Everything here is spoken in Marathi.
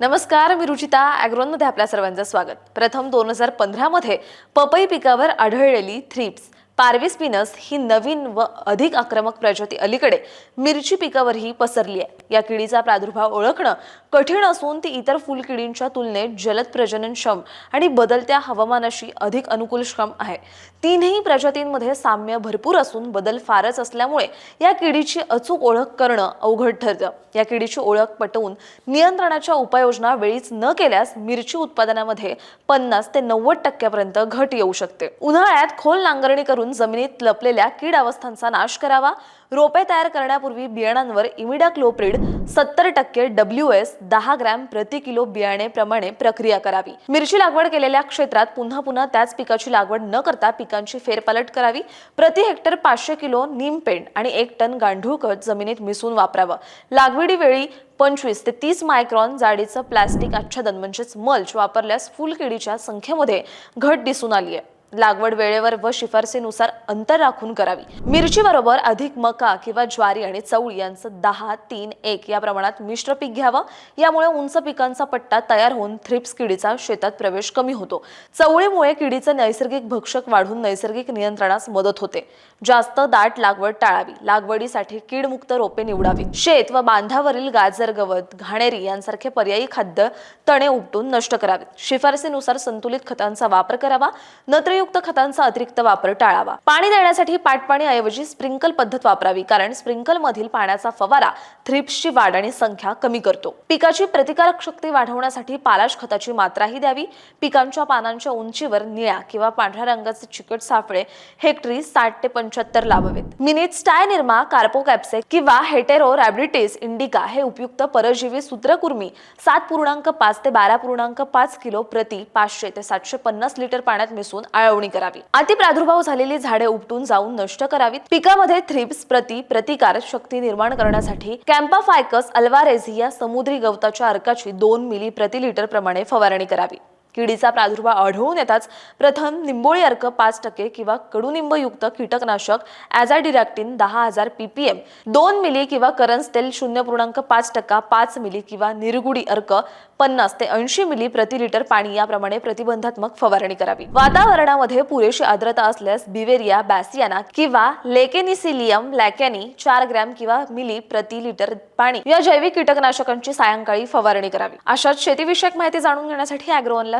नमस्कार मी रुचिता. ॲग्रोनमध्ये आपल्या सर्वांचं स्वागत. प्रथम दोन हजार पंधरामध्ये पपई पिकावर आढळलेली थ्रिप्स पार्विस्पिनस ही नवीन व अधिक आक्रमक प्रजाती अलीकडे मिरची पिकावरही पसरली आहे. या किडीचा प्रादुर्भाव ओळखणं कठीण असून ती इतर फुलकिडींच्या तुलनेत जलद प्रजननक्षम आणि बदलत्या हवामानाशी अधिक अनुकूलक्षम आहे. तीनही प्रजातींमध्ये साम्य भरपूर असून बदल फारच असल्यामुळे या किडीची अचूक ओळख करणं अवघड ठरतं. या किडीची ओळख पटवून नियंत्रणाच्या उपाययोजना वेळीच न केल्यास मिरची उत्पादनामध्ये पन्नास ते नव्वद टक्क्यापर्यंत घट येऊ शकते. उन्हाळ्यात खोल नांगरणी करून जमिनीत लपलेल्या कीड अवस्थांचा नाश करावा. रोपे तयार करण्यापूर्वी बियाणांवर इमिडाक्लोप्रिड सत्तर टक्के डब्ल्यू एस दहा ग्रॅम प्रति किलो बियाणे प्रमाणे प्रक्रिया करावी. मिरची लागवड केलेल्या क्षेत्रात पुन्हा पुन्हा त्याच पिकाची लागवड न करता पिकांची फेरपालट करावी. प्रति हेक्टर पाचशे किलो निमपेंड आणि एक टन गांडूळ खत जमिनीत मिसळून वापरावं. लागवडीवेळी पंचवीस ते तीस मायक्रॉन जाडीचं प्लॅस्टिक आच्छादन म्हणजेच मल्च वापरल्यास फुलकिडीच्या संख्येमध्ये घट दिसून आली आहे लागवड वेळेवर व शिफारसीनुसार अंतर राखून करावी. मिरची बरोबर अधिक मका किंवा ज्वारी आणि चवळी यांचं दहा तीन एक या प्रमाणात मिश्र पीक घ्यावं. यामुळे उंच पिकांचा पट्टा तयार होऊन थ्रिप्स किडीचा शेतात प्रवेश कमी होतो. चवळीमुळे किडीचं नैसर्गिक भक्षक वाढून नैसर्गिक नियंत्रणास मदत होते. जास्त दाट लागवड टाळावी. लागवडीसाठी कीडमुक्त रोपे निवडावी. शेत व बांधावरील गाजर गवत घाणेरी यांसारखे पर्यायी खाद्य तणे उपटून नष्ट करावेत शिफारसीनुसार संतुलित खतांचा वापर करावा. नत्र नत्रयुक्त खतांचा अतिरिक्त वापर टाळावा. पाणी देण्यासाठी पाटपाणी ऐवजी स्प्रिंकल पद्धत वापरावी कारण स्प्रिंकल मधील पाण्याचा फवारा थ्रिप्सची वाढ आणि संख्या कमी करतो. पिकाची प्रतिकारक शक्ती वाढवण्यासाठी पालाश खताची मात्राही द्यावी. पिकांच्या पानांच्या उंचीवर निळ्या किंवा पांढऱ्या रंगाचे चिकट सापळे हेक्टरी साठ ते पंच्याहत्तर लावावेत. मिनिट स्टाय निर्मा कार्पोकॅप्से किंवा हेटेरो रॅबिटिस इंडिका हे उपयुक्त परजीवी सूत्रकुर्मी सात पूर्णांक पाच ते बारा पूर्णांक पाच किलो प्रति पाचशे ते सातशे पन्नास लिटर पाण्यात मिसळून आळ आळवणी करावी. अति प्रादुर्भाव झालेली झाडे उपटून जाऊन नष्ट करावीत. पिकामध्ये थ्रिप्स प्रति प्रतिकार शक्ती निर्माण करण्यासाठी कॅम्पाफायकस अल्वारेझिया समुद्री गवताच्या अर्काची दोन मिली प्रति लिटर प्रमाणे फवारणी करावी. किडीचा प्रादुर्भाव आढळून येताच प्रथम निंबोळी अर्क पाच टक्के किंवा कडुनिंबयुक्त कीटकनाशक ॲझाडिरॅक्टिन दहा हजार पीपीएम दोन मिली किंवा करन्स तेल शून्य पूर्णांक पाच टक्का पाच मिली किंवा निरगुडी अर्क पन्नास ते ऐंशी मिली प्रति लिटर पाणी याप्रमाणे प्रतिबंधात्मक फवारणी करावी. वातावरणामध्ये पुरेशी आर्द्रता असल्यास बिवेरिया बॅसियाना किंवा लेकेनिसिलियम लॅकॅनी चार ग्रॅम किंवा मिली प्रति लिटर पाणी या जैविक कीटकनाशकांची सायंकाळी फवारणी करावी. अशाच शेतीविषयक माहिती जाणून घेण्यासाठी अॅग्रोवनला